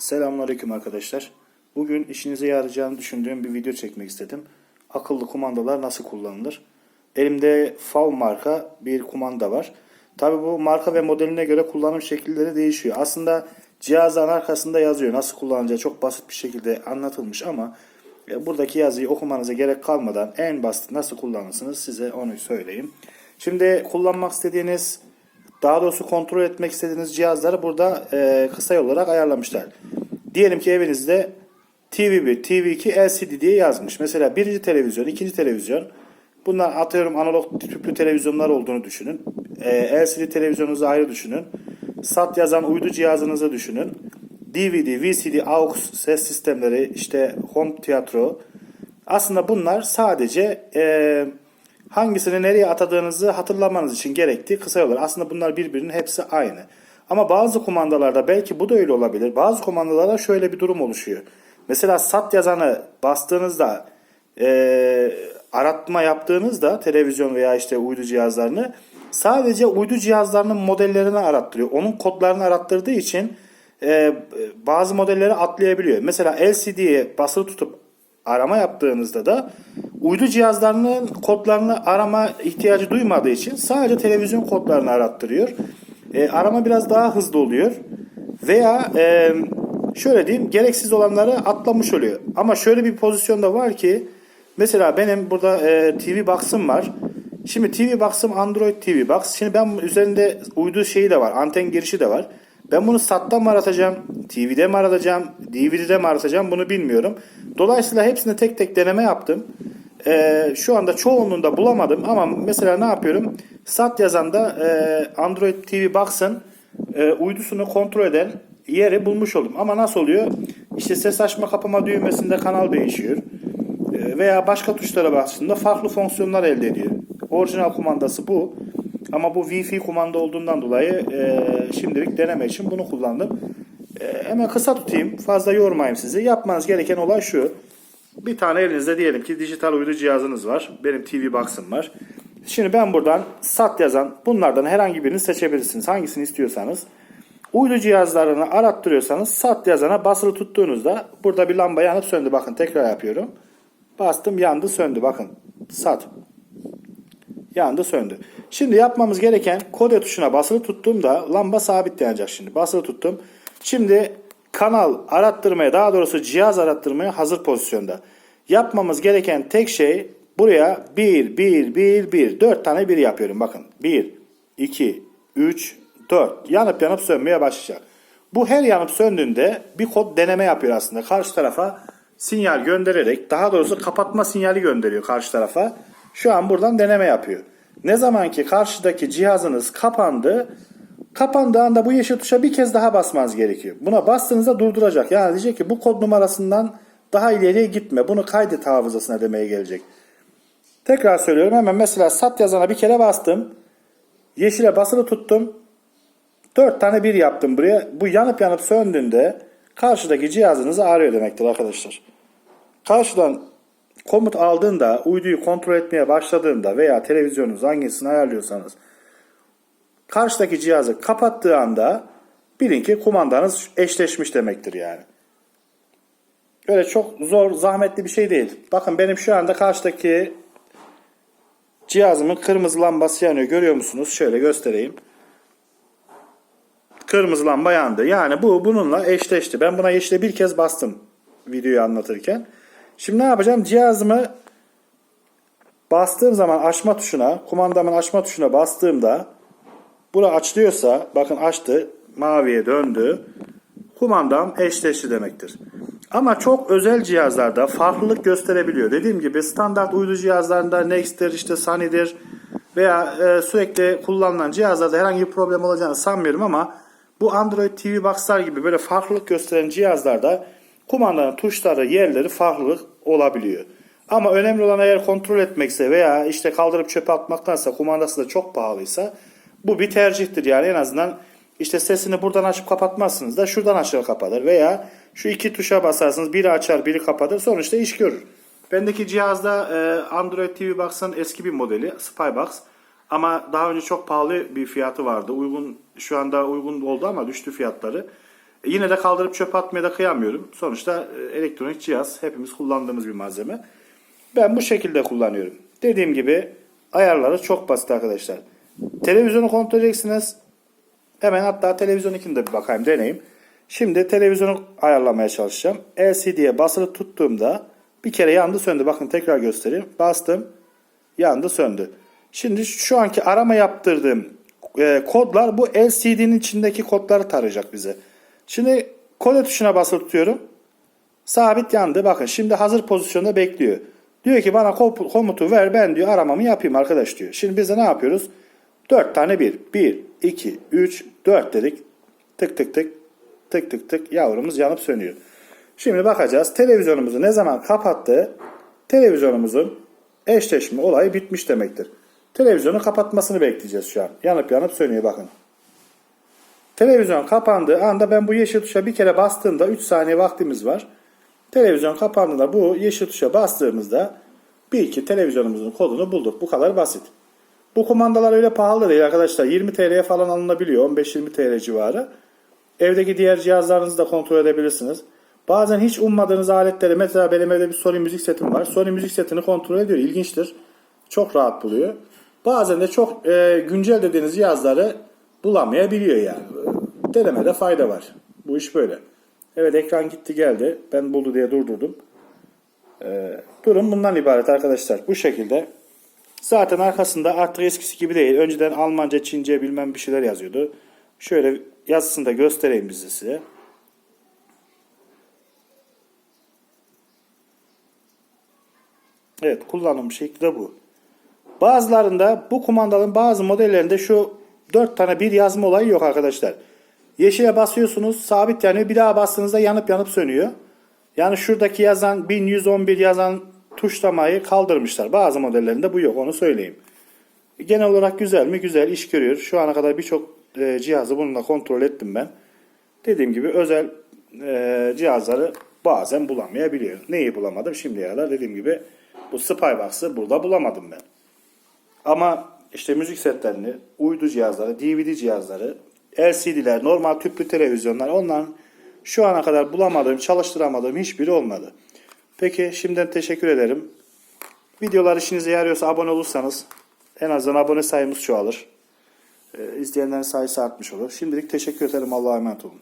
Selamünaleyküm arkadaşlar. Bugün işinize yarayacağını düşündüğüm bir video çekmek istedim. Akıllı kumandalar nasıl kullanılır? Elimde FAV marka bir kumanda var. Tabi bu marka ve modeline göre kullanım şekilleri değişiyor. Aslında cihazın arkasında yazıyor. Nasıl kullanılacağı çok basit bir şekilde anlatılmış ama e, buradaki yazıyı okumanıza gerek kalmadan en basit nasıl kullanırsınız size onu söyleyeyim. Şimdi kullanmak istediğiniz daha doğrusu kontrol etmek istediğiniz cihazları burada e, kısa yol olarak ayarlamışlar. Diyelim ki evinizde TV1, TV2, LCD diye yazmış. Mesela birinci televizyon, ikinci televizyon. Bunlar atıyorum analog tüplü televizyonlar olduğunu düşünün. E, LCD televizyonunuzu ayrı düşünün. SAT yazan uydu cihazınızı düşünün. DVD, VCD, AUX ses sistemleri, işte home tiyatro. Aslında bunlar sadece e, hangisini nereye atadığınızı hatırlamanız için gerektiği kısa yollar. Aslında bunlar birbirinin hepsi aynı. Ama bazı kumandalarda belki bu da öyle olabilir. Bazı kumandalarda şöyle bir durum oluşuyor. Mesela SAT yazanı bastığınızda e, aratma yaptığınızda televizyon veya işte uydu cihazlarını sadece uydu cihazlarının modellerini arattırıyor. Onun kodlarını arattırdığı için e, bazı modelleri atlayabiliyor. Mesela LCD'ye basılı tutup arama yaptığınızda da uydu cihazlarının kodlarını arama ihtiyacı duymadığı için sadece televizyon kodlarını arattırıyor. E, arama biraz daha hızlı oluyor. Veya e, şöyle diyeyim gereksiz olanları atlamış oluyor. Ama şöyle bir pozisyonda var ki mesela benim burada e, TV Box'ım var. Şimdi TV Box'ım Android TV Box. Şimdi ben üzerinde uydu şeyi de var. Anten girişi de var. Ben bunu SAT'tan mı aratacağım? TV'de mi aratacağım? DVD'de mi aratacağım? Bunu bilmiyorum. Dolayısıyla hepsini tek tek deneme yaptım. Ee, şu anda çoğunluğunda bulamadım ama mesela ne yapıyorum? SAT yazanda e, Android TV Box'ın e, uydusunu kontrol eden yeri bulmuş oldum. Ama nasıl oluyor? İşte ses açma kapama düğmesinde kanal değişiyor. E, veya başka tuşlara bastığında farklı fonksiyonlar elde ediyor. Orijinal kumandası bu. Ama bu Wi-Fi kumanda olduğundan dolayı e, şimdilik deneme için bunu kullandım. E, hemen kısa tutayım. Fazla yormayayım sizi. Yapmanız gereken olay şu. Bir tane elinizde diyelim ki dijital uydu cihazınız var. Benim TV Box'ım var. Şimdi ben buradan SAT yazan bunlardan herhangi birini seçebilirsiniz. Hangisini istiyorsanız. Uydu cihazlarını arattırıyorsanız SAT yazana basılı tuttuğunuzda burada bir lamba yanıp söndü. Bakın tekrar yapıyorum. Bastım yandı söndü. Bakın SAT. Yandı söndü. Şimdi yapmamız gereken kode tuşuna basılı tuttuğumda lamba sabit şimdi. Basılı tuttum. Şimdi kanal arattırmaya daha doğrusu cihaz arattırmaya hazır pozisyonda. Yapmamız gereken tek şey buraya 1, 1, 1, 1. 4 tane 1 yapıyorum. Bakın 1, 2, 3, 4. Yanıp yanıp sönmeye başlayacak. Bu her yanıp söndüğünde bir kod deneme yapıyor aslında. Karşı tarafa sinyal göndererek daha doğrusu kapatma sinyali gönderiyor karşı tarafa. Şu an buradan deneme yapıyor. Ne zaman ki karşıdaki cihazınız kapandı, kapandığı anda bu yeşil tuşa bir kez daha basmanız gerekiyor. Buna bastığınızda durduracak. Yani diyecek ki bu kod numarasından daha ileriye gitme. Bunu kaydet hafızasına demeye gelecek. Tekrar söylüyorum hemen mesela sat yazana bir kere bastım. Yeşile basılı tuttum. 4 tane bir yaptım buraya. Bu yanıp yanıp söndüğünde karşıdaki cihazınızı arıyor demektir arkadaşlar. Karşıdan komut aldığında, uyduyu kontrol etmeye başladığında veya televizyonunuz hangisini ayarlıyorsanız karşıdaki cihazı kapattığı anda bilin ki kumandanız eşleşmiş demektir yani. Öyle çok zor, zahmetli bir şey değil. Bakın benim şu anda karşıdaki cihazımın kırmızı lambası yanıyor. Görüyor musunuz? Şöyle göstereyim. Kırmızı lamba yandı. Yani bu bununla eşleşti. Ben buna yeşile bir kez bastım videoyu anlatırken. Şimdi ne yapacağım? Cihazımı bastığım zaman açma tuşuna, kumandamın açma tuşuna bastığımda bura açılıyorsa bakın açtı, maviye döndü. Kumandam eşleşti demektir. Ama çok özel cihazlarda farklılık gösterebiliyor. Dediğim gibi standart uydu cihazlarında Next'tir, işte Sunny'dir veya e, sürekli kullanılan cihazlarda herhangi bir problem olacağını sanmıyorum ama bu Android TV Box'lar gibi böyle farklılık gösteren cihazlarda kumandanın tuşları, yerleri farklılık olabiliyor. Ama önemli olan eğer kontrol etmekse veya işte kaldırıp çöpe atmaktansa kumandası da çok pahalıysa bu bir tercihtir yani en azından işte sesini buradan açıp kapatmazsınız da şuradan açar kapatır veya şu iki tuşa basarsınız biri açar biri kapatır sonuçta iş görür. Bendeki cihazda e, Android TV Box'ın eski bir modeli Spybox ama daha önce çok pahalı bir fiyatı vardı. Uygun şu anda uygun oldu ama düştü fiyatları. E, yine de kaldırıp çöpe atmaya da kıyamıyorum. Sonuçta e, elektronik cihaz hepimiz kullandığımız bir malzeme. Ben bu şekilde kullanıyorum. Dediğim gibi ayarları çok basit arkadaşlar. Televizyonu kontrol edeceksiniz. Hemen hatta televizyon ikinde bir bakayım deneyim. Şimdi televizyonu ayarlamaya çalışacağım. LCD'ye basılı tuttuğumda bir kere yandı söndü. Bakın tekrar göstereyim. Bastım. Yandı söndü. Şimdi şu anki arama yaptırdığım e, kodlar bu LCD'nin içindeki kodları tarayacak bize. Şimdi kode tuşuna basılı tutuyorum. Sabit yandı. Bakın şimdi hazır pozisyonda bekliyor. Diyor ki bana ko- komutu ver ben diyor aramamı yapayım arkadaş diyor. Şimdi biz de ne yapıyoruz? 4 tane 1. 1, 2, 3, 4 dedik. Tık tık tık tık tık tık yavrumuz yanıp sönüyor. Şimdi bakacağız televizyonumuzu ne zaman kapattı televizyonumuzun eşleşme olayı bitmiş demektir. Televizyonu kapatmasını bekleyeceğiz şu an. Yanıp yanıp sönüyor bakın. Televizyon kapandığı anda ben bu yeşil tuşa bir kere bastığımda 3 saniye vaktimiz var. Televizyon kapandığında bu yeşil tuşa bastığımızda bil ki televizyonumuzun kodunu bulduk. Bu kadar basit. Bu kumandalar öyle pahalı değil arkadaşlar. 20 TL'ye falan alınabiliyor. 15-20 TL civarı. Evdeki diğer cihazlarınızı da kontrol edebilirsiniz. Bazen hiç ummadığınız aletleri mesela benim evde bir Sony müzik setim var. Sony müzik setini kontrol ediyor. İlginçtir. Çok rahat buluyor. Bazen de çok e, güncel dediğiniz cihazları bulamayabiliyor yani. Denemede fayda var. Bu iş böyle. Evet ekran gitti geldi. Ben buldu diye durdurdum. E, durum bundan ibaret arkadaşlar. Bu şekilde. Zaten arkasında artık eskisi gibi değil. Önceden Almanca, Çince bilmem bir şeyler yazıyordu. Şöyle yazısını da göstereyim bize size. Evet kullanım şekli de bu. Bazılarında bu kumandanın bazı modellerinde şu 4 tane bir yazma olayı yok arkadaşlar. Yeşile basıyorsunuz sabit yanıyor. Bir daha bastığınızda yanıp yanıp sönüyor. Yani şuradaki yazan 1111 yazan tuşlamayı kaldırmışlar. Bazı modellerinde bu yok onu söyleyeyim. Genel olarak güzel mi? Güzel iş görüyor. Şu ana kadar birçok e, cihazı bununla kontrol ettim ben. Dediğim gibi özel e, cihazları bazen bulamayabiliyor. Neyi bulamadım şimdiye kadar dediğim gibi bu Spybox'ı burada bulamadım ben. Ama işte müzik setlerini, uydu cihazları, DVD cihazları, LCD'ler, normal tüplü televizyonlar onların şu ana kadar bulamadığım, çalıştıramadığım hiçbiri olmadı. Peki şimdiden teşekkür ederim. Videolar işinize yarıyorsa abone olursanız en azından abone sayımız çoğalır. Ee, izleyenlerin sayısı artmış olur. Şimdilik teşekkür ederim. Allah'a emanet olun.